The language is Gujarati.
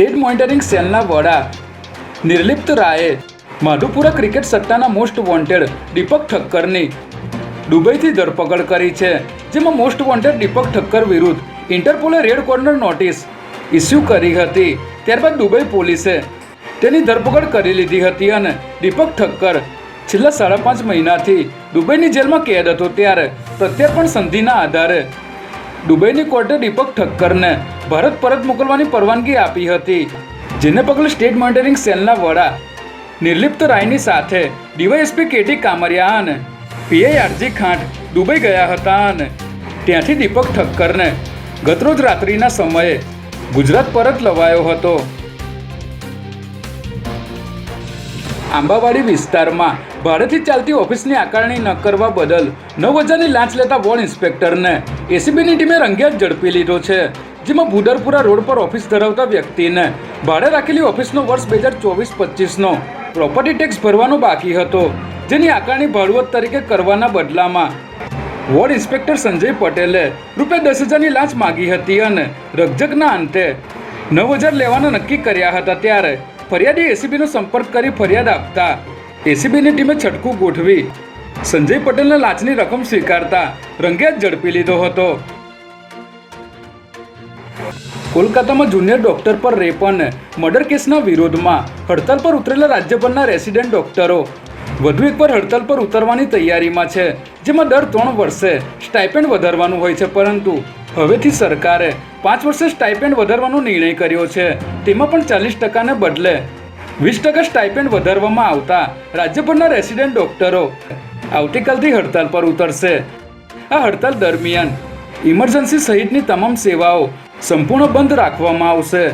સ્ટેટ મોનિટરિંગ સેલના વડા, નિર્લિપ્ત રાયે, માધુપુરા ક્રિકેટ સત્તાના મોસ્ટ વોન્ટેડ દીપક ઠક્કરની દુબઈથી ધરપકડ કરી છે, જેમાં મોસ્ટ વોન્ટેડ દીપક ઠક્કર વિરુદ્ધ ઇન્ટરપોલે રેડ કોર્નર નોટિસ ઇસ્યુ કરી હતી. ત્યારબાદ દુબઈ પોલીસે તેની ધરપકડ કરી લીધી હતી અને દીપક ઠક્કર છેલ્લા સાડા પાંચ મહિનાથી દુબઈની જેલમાં કેદ હતો. ત્યારે પ્રત્યાર્પણ સંધિના આધારે દુબઈની કોર્ટે દીપક ઠક્કરને ભારત પરત મોકલવાની પરવાનગી આપી હતી, જેને પગલે સ્ટેટ મોનિટરિંગ સેલના વડા નિર્લિપ્ત રાયની સાથે ડીવાયએસપી કેટી કામરિયા અને પીઆઈ આરજી ખાંટ દુબઈ ગયા હતા અને ત્યાંથી દીપક ઠક્કરને ગતરોજ રાત્રિના સમયે ગુજરાત પરત લવાયો હતો. આંબાવાડી વિસ્તારમાં ભાડેથી ચાલતી ઓફિસની આકારણી ન કરવા બદલ નવ હજારની લાંચ લેતા વોર્ડ ઇન્સ્પેક્ટરને એસીબીની ટીમે રંગ્યાત ઝડપી લીધો છે, જેમાં ભૂદરપુરા રોડ પર ઓફિસ ધરાવતા વ્યક્તિને ભાડે રાખેલી ઓફિસનો વર્ષ બે હજાર ચોવીસ પચીસનો પ્રોપર્ટી ટેક્સ ભરવાનો બાકી હતો, જેની આકારણી ભાડવત તરીકે કરવાના બદલામાં વોર્ડ ઇન્સ્પેક્ટર સંજય પટેલે રૂપિયા દસ હજારની લાંચ માગી હતી અને રકઝકના અંતે નવ હજાર લેવાના નક્કી કર્યા હતા ત્યારે ફરિયાદી એસીબીનો સંપર્ક કરી ફરિયાદ આપતા એસીબીની ટીમે છટકું ગોઠવી સંજય પટેલને લાંચની રકમ સ્વીકારતા રંગેહાથ ઝડપી લીધો હતો. કોલકાતામાં જુનિયર ડોક્ટર પર રેપ અને મર્ડર કેસના વિરોધમાં હડતાલ પર ઉતરેલા રાજ્યભરના રેસિડેન્ટ ડોક્ટરો. વધુ એકવાર હડતાલ પર ઉતરવાની તૈયારીમાં છે, જેમાં દર ત્રણ વર્ષે સ્ટાઇપેન્ડ વધારવાનું હોય છે, પરંતુ હવેથી સરકારે પાંચ વર્ષે સ્ટાઇપેન્ડ વધારવાનો નિર્ણય કર્યો છે. તેમાં પણ ચાલીસ ટકાને બદલે વીસ ટકા સ્ટાઇપેન્ડ વધારવામાં આવતા રાજ્યભરના રેસિડેન્ટ ડોક્ટરો આવતીકાલથી હડતાલ પર ઉતરશે. આ હડતાલ દરમિયાન ઇમરજન્સી સહિતની તમામ સેવાઓ સંપૂર્ણ બંધ રાખવામાં આવશે.